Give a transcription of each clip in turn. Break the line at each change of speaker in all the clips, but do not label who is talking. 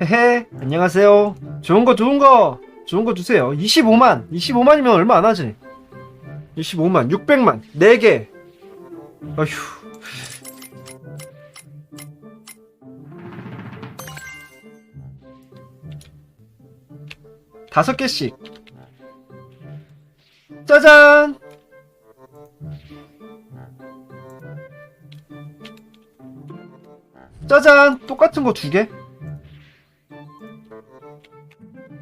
헤헤 안녕하세요. 좋은 거 좋은 거 좋은 거 주세요. 25만 25만이면 얼마 안 하지? 25만 600만 4개. 어휴. 다섯 개씩. 짜잔 짜잔 똑같은 거 두 개.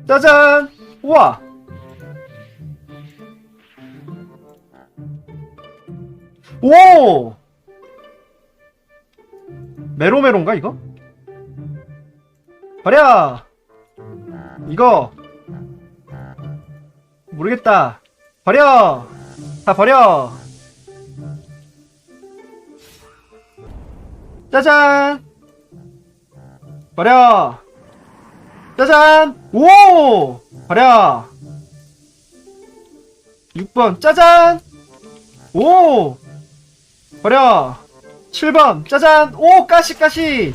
짜잔 우와. 오! 메로메로인가 이거? 버려 이거. 모르겠다. 버려 다 버려 짜잔! 버려! 짜잔! 오! 버려! 6번 짜잔! 오! 버려! 7번 짜잔! 오 까시 까시!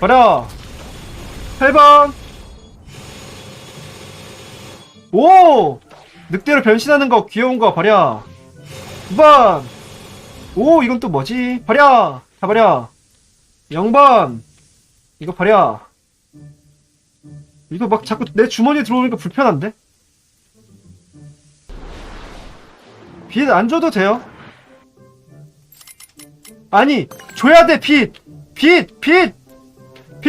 버려! 8번! 오! 늑대로 변신하는 거 귀여운 거 버려! 9번! 오 이건 또 뭐지? 버려 다 버려. 0번. 이거 버려. 이거 막 자꾸 내 주머니에 들어오니까 불편한데? 빚안 줘도 돼요? 아니 줘야 돼빚빚빚빚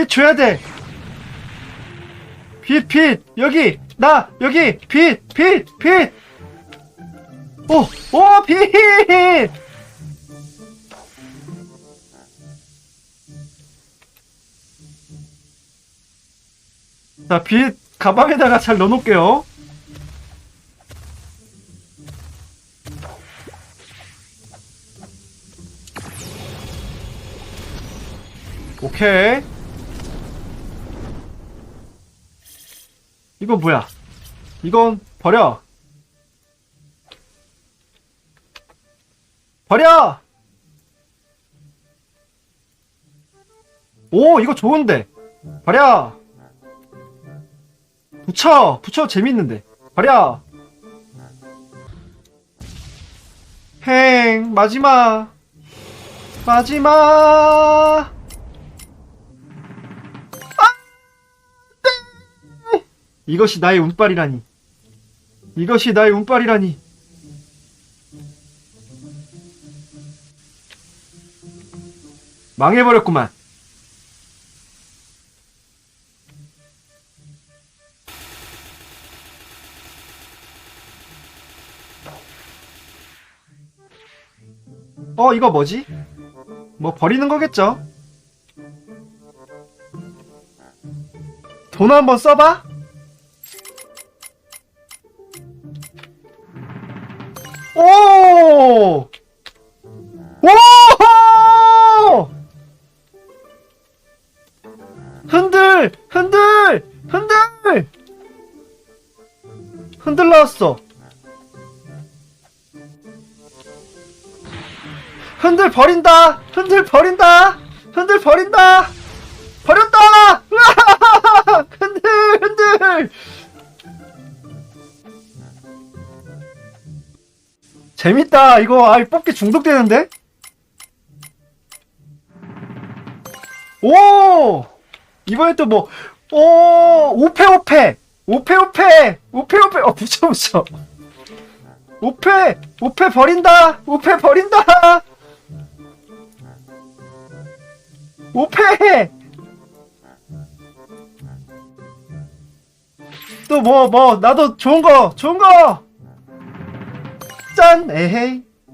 줘야 돼. 빚, 빚, 여기, 나, 여기, 빚, 빚, 빚! 오, 오, 빚! 자, 빚, 가방에다가 잘 넣어놓을게요. 오케이. 이건 뭐야? 이건 버려. 버려! 오, 이거 좋은데. 버려! 붙여! 붙여 재밌는데. 버려! 행, 마지막! 마지막! 이것이 나의 운빨이라니. 이것이 나의 운빨이라니. 망해버렸구만. 어, 이거 뭐지? 뭐 버리는 거겠죠? 돈 한번 써봐? 오! 오! 흔들! 흔들! 흔들! 흔들 나왔어. 흔들 버린다! 흔들 버린다! 흔들 버린다! 버렸다! 흔들! 흔들! 재밌다 이거 아 뽑기 중독되는데 오 이번에 또 뭐 오, 오페 오페 오페 오페 오페 오페 어 붙여 붙여 오페 오페 버린다 오페 버린다 오페 또뭐 뭐 나도 좋은 거 좋은 거 짠! 에헤이.